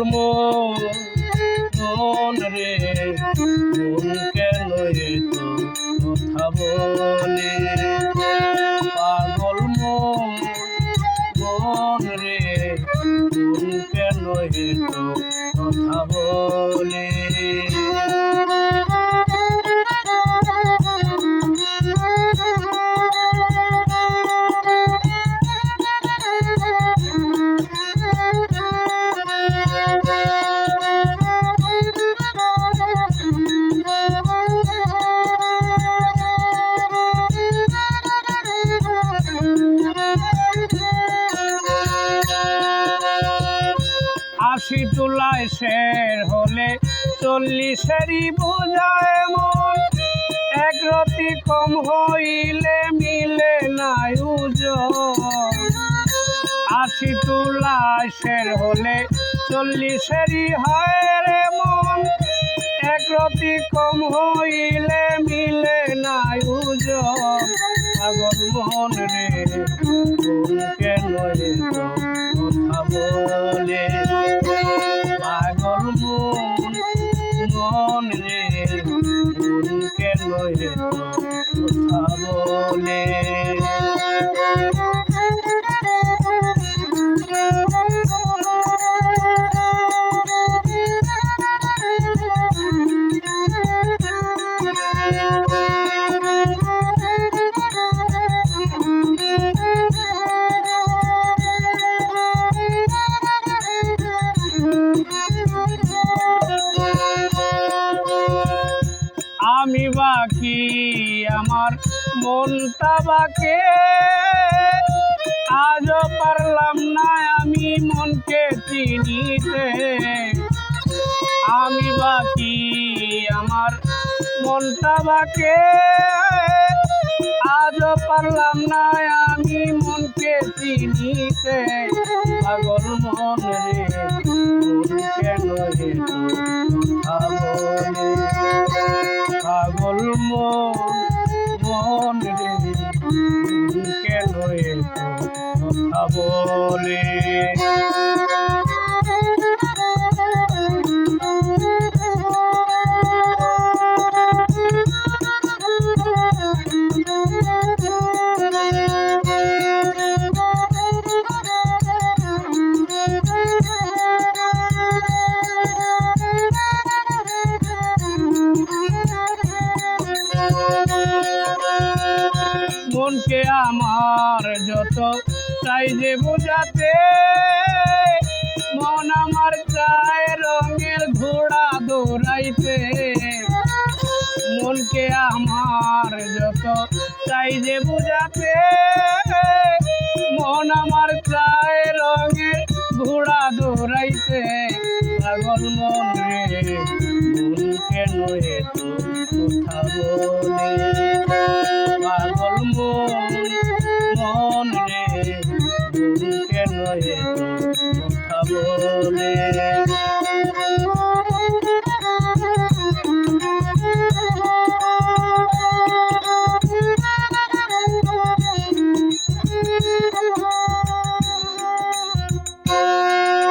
ধর্ম মন রে মন কেন এত কথা বলে? পাগল মন রে মন কেন এত আশি তুলায় শের হলে চল্লিশেরই বোঝায় মন। এক রতি কম হইলে মিলে নাই আশি তুলায় শের হলে চল্লিশেরই হয় রে মন। এক রতি কম হইলে মিলে নাই ওজন। পাগল মন রে, কেন আমার মনটা বাকে আজও পারলাম না আমি মনকে চিনিতে। আমি বাকি আমার মনটা বাকে আজও পারলাম না আমি মনকে চিনিতে। পাগল মন রে মন কেন রে পাগল মন মন কথা বলে। মনকে আমার যত চাই যে বোঝাতে, মন আমার চায় রঙের ঘোড়া দৌড়াইতে। মনকে আমার যত চাই যে বোঝাতে, মন আমার চায় রঙের ঘোড়া দৌড়াইতে। পাগল মন চলে